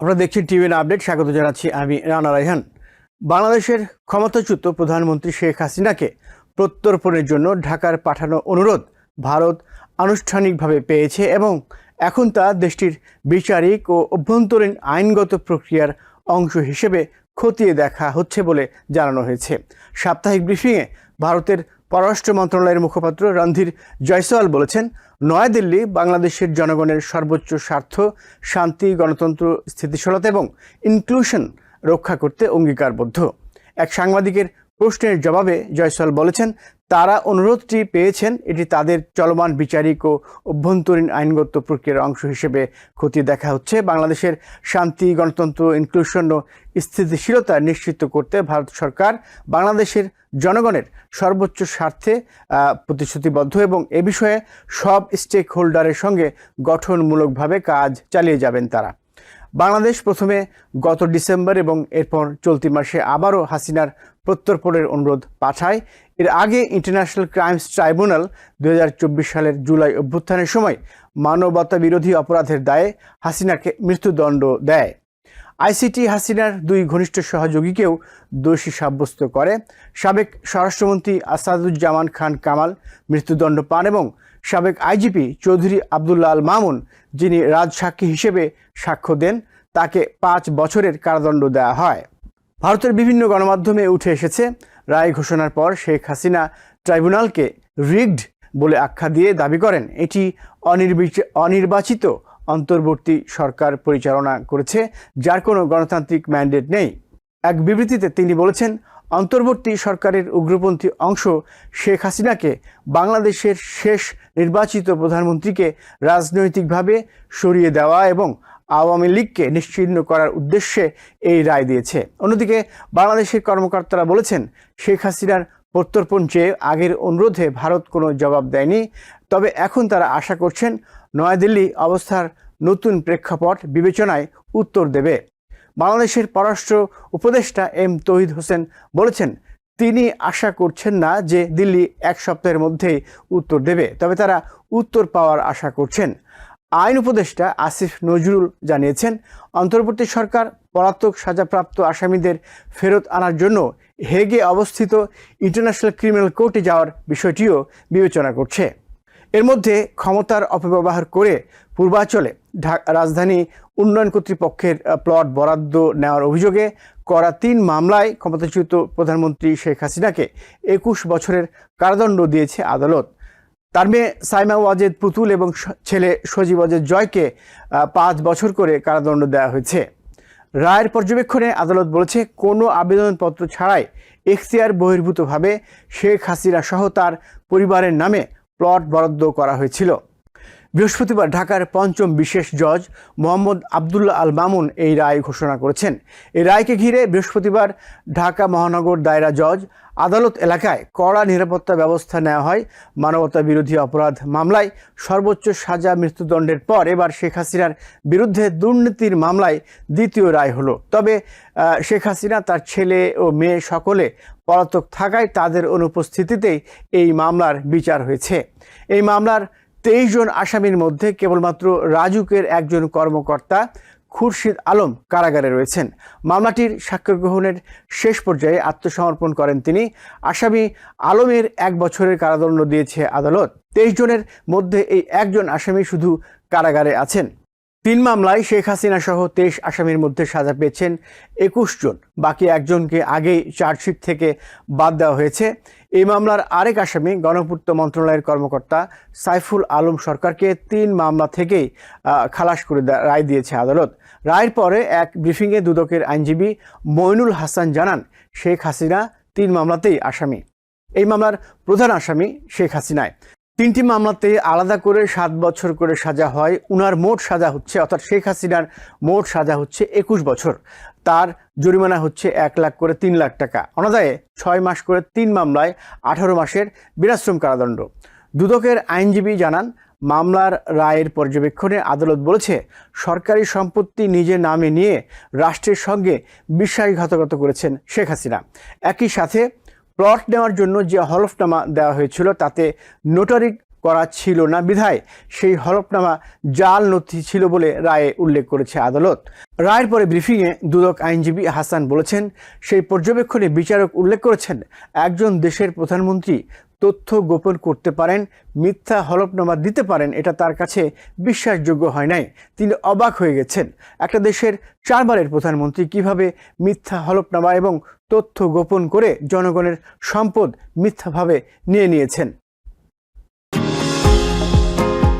আপনারা দেখছেন TVN update. স্বাগত জানাচ্ছি আমি রানা রাইহান বাংলাদেশের ক্ষমতাচ্যুত প্রধানমন্ত্রী শেখ হাসিনাকে প্রত্যর্পণের জন্য ঢাকার পাঠানো অনুরোধ ভারত আনুষ্ঠানিকভাবে পেয়েছে এবং এখন তা দেশটির বিচারিক ও অভ্যন্তরীণ আইনগত প্রক্রিয়ার অংশ হিসেবে খতিয়ে দেখা হচ্ছে বলে জানানো হয়েছে। সাপ্তাহিক ব্রিফিংয়ে ভারতের পররাষ্ট্র মন্ত্রণালয়ের মুখপাত্র রণধীর জয়সওয়াল বলেছেন, নয়াদিল্লি বাংলাদেশের জনগণের সর্বোচ্চ স্বার্থ, শান্তি, গণতন্ত্র, স্থিতিশীলতা এবং ইনক্লুশন রক্ষা করতে অঙ্গীকারবদ্ধ। এক সাংবাদিকের প্রশ্নের জবাবে জয়সওয়াল বলেছেন, তারা অনুরোধটি পেয়েছেন, এটি তাদের চলমান বিচারিক ও অভ্যন্তরীণ আইনগত প্রক্রিয়ার অংশ হিসেবে খতিয়ে দেখা হচ্ছে। বাংলাদেশের শান্তি, গণতন্ত্র ইনক্লুশন ও স্থিতিশীলতা নিশ্চিত করতে ভারত সরকার বাংলাদেশের জনগণের সর্বোচ্চ স্বার্থে প্রতিশ্রুতিবদ্ধ এবং এ বিষয়ে সব স্টেক হোল্ডারের সঙ্গে গঠনমূলকভাবে কাজ চালিয়ে যাবেন তারা। বাংলাদেশ প্রথমে গত ডিসেম্বর এবং এরপর চলতি মাসে আবারও হাসিনার প্রত্যর্পণের অনুরোধ পাঠায়। এর আগে ইন্টারন্যাশনাল ক্রাইমস ট্রাইব্যুনাল দু হাজার চব্বিশ সালের জুলাই অভ্যুত্থানের সময় মানবতা বিরোধী অপরাধের দায়ে হাসিনাকে মৃত্যুদণ্ড দেয়। আইসিটি হাসিনার দুই ঘনিষ্ঠ সহযোগীকেও দোষী সাব্যস্ত করে। সাবেক স্বরাষ্ট্রমন্ত্রী আসাদুজ্জামান খান কামাল মৃত্যুদণ্ড পান এবং সাবেক আইজিপি চৌধুরী আবদুল্লাহ আল মামুন, যিনি রাজসাক্ষী হিসেবে সাক্ষ্য দেন, তাকে পাঁচ বছরের কারাদণ্ড দেওয়া হয়। ভারতের বিভিন্ন গণমাধ্যমে উঠে এসেছে রায় ঘোষণার পর শেখ হাসিনা ট্রাইব্যুনালকে রিগড বলে আখ্যা দিয়ে দাবি করেন। এটি অনির্বিচ- অনির্বাচিত অন্তর্বর্তী সরকার পরিচালনা করেছে, যার কোনো গণতান্ত্রিক ম্যান্ডেট নেই। এক বিবৃতিতে তিনি বলেছেন, অন্তর্বর্তী সরকারের উগ্রপন্থী অংশ শেখ হাসিনাকে বাংলাদেশের শেষ নির্বাচিত প্রধানমন্ত্রীকে রাজনৈতিকভাবে সরিয়ে দেওয়া এবং আওয়ামী লীগকে নিশ্চিহ্ন করার উদ্দেশ্যে এই রায় দিয়েছে। অন্যদিকে বাংলাদেশের কর্মকর্তারা বলেছেন, শেখ হাসিনার প্রত্যর্পণ চেয়ে আগের অনুরোধে ভারত কোনো জবাব দেয়নি, তবে এখন তারা আশা করছেন নয়াদিল্লি অবস্থার নতুন প্রেক্ষাপট বিবেচনায় উত্তর দেবে। বাংলাদেশের পররাষ্ট্র উপদেষ্টা এম তহিদ হোসেন বলেছেন, তিনি আশা করছেন না যে দিল্লি এক সপ্তাহের মধ্যেই উত্তর দেবে, তবে তারা উত্তর পাওয়ার আশা করছেন। আইন উপদেষ্টা আসিফ নজরুল জানিয়েছেন, অন্তর্বর্তী সরকার পলাতক সাজাপ্রাপ্ত আসামিদের ফেরত আনার জন্য হেগে অবস্থিত ইন্টারন্যাশনাল ক্রিমিনাল কোর্টে যাওয়ার বিষয়টিও বিবেচনা করছে। এর মধ্যে ক্ষমতার অপব্যবহার করে পূর্বাঞ্চলে রাজধানী উন্নয়ন কর্তৃপক্ষের প্লট বরাদ্দ নেওয়ার অভিযোগে করা তিন মামলায় ক্ষমতাচ্যুত প্রধানমন্ত্রী শেখ হাসিনাকে একুশ বছরের কারাদণ্ড দিয়েছে আদালত। তার মেয়ে সাইমা ওয়াজেদ পুতুল এবং ছেলে সজীব ওয়াজেদ জয়কে পাঁচ বছর করে কারাদণ্ড দেওয়া হয়েছে। রায়ের পর্যবেক্ষণে আদালত বলেছে, কোনো আবেদনপত্র ছাড়াই এখতিয়ার বহির্ভূতভাবে শেখ হাসিনা সহ তার পরিবারের নামে প্লট বরাদ্দ করা হয়েছিল। বৃহস্পতিবার ঢাকার পঞ্চম বিশেষ জজ মোহাম্মদ আবদুল্লাহ আল মামুন এই রায় ঘোষণা করেছেন। এই রায়কে ঘিরে বৃহস্পতিবার ঢাকা মহানগর দায়রা জজ আদালত এলাকায় কড়া নিরাপত্তা ব্যবস্থা নেওয়া হয়। মানবতা বিরোধী অপরাধ মামলায় সর্বোচ্চ সাজা মৃত্যুদণ্ডের পর এবার শেখ হাসিনার বিরুদ্ধে দুর্নীতির মামলায় দ্বিতীয় রায় হলো। তবে শেখ হাসিনা তার ছেলে ও মেয়ে সকলে পলাতক থাকায় তাদের অনুপস্থিতিতেই এই মামলার বিচার হয়েছে। এই মামলার তেইশ জন আসামির মধ্যে কেবলমাত্র রাজুকের একজন কর্মকর্তা খুরশিদ আলম কারাগারে রয়েছেন। মামলাটির সাক্ষ্য গ্রহণের শেষ পর্যায়ে আত্মসমর্পণ করেন তিনি। আসামি আলমের এক বছরের কারাদণ্ড দিয়েছে আদালত। তেইশ জনের মধ্যে এই একজন আসামি শুধু কারাগারে আছেন। তিন মামলায় শেখ হাসিনা সহ তেইশ আসামির মধ্যে সাজা পেয়েছেন একুশ জন। বাকি একজনকে আগেই চার্জশিট থেকে বাদ দেওয়া হয়েছে। এই মামলার আরেক আসামি গণপূর্ত মন্ত্রণালয়ের কর্মকর্তা সাইফুল আলম সরকারকে তিন মামলা থেকেই খালাস করে রায় দিয়েছে আদালত। রায়ের পরে এক ব্রিফিংয়ে দুদকের আইনজীবী মইনুল হাসান জানান, শেখ হাসিনা তিন মামলাতেই আসামি। এই মামলার প্রধান আসামি শেখ হাসিনায়। তিনটি মামলাতে আলাদা করে সাত বছর করে সাজা হয়। উনার মোট সাজা হচ্ছে, অর্থাৎ শেখ হাসিনার মোট সাজা হচ্ছে একুশ বছর। তার জরিমানা হচ্ছে এক লাখ করে তিন লাখ টাকা। অনাদায়ে ছয় মাস করে তিন মামলায় আঠারো মাসের বিনাশ্রম কারাদণ্ড। দুদকের আইনজীবী জানান, মামলার রায়ের পর্যবেক্ষণে আদালত বলেছে, সরকারি সম্পত্তি নিজের নামে নিয়ে রাষ্ট্রের সঙ্গে বিশ্বাসঘাতকতা করেছেন শেখ হাসিনা। একই সাথে প্লট নেওয়ার জন্য যে হলফনামা দেওয়া হয়েছিল তাতে নোটারি করা ছিল না। বিধায় সেই হলফনামা জাল নথি ছিল বলে রায়ে উল্লেখ করেছে আদালত। রায়ের পরে ব্রিফিংয়ে দুদক আইনজীবী হাসান বলেছেন, সেই পর্যবেক্ষণে বিচারক উল্লেখ করেছেন, একজন দেশের প্রধানমন্ত্রী তথ্য গোপন করতে পারেন, মিথ্যা হলফনামা দিতে পারেন, এটা তার কাছে বিশ্বাসযোগ্য হয় নাই। তিনি অবাক হয়ে গেছেন, একটা দেশের চারবারের প্রধানমন্ত্রী কীভাবে মিথ্যা হলফনামা এবং তথ্য গোপন করে জনগণের সম্পদ মিথ্যাভাবে নিয়ে নিয়েছেন?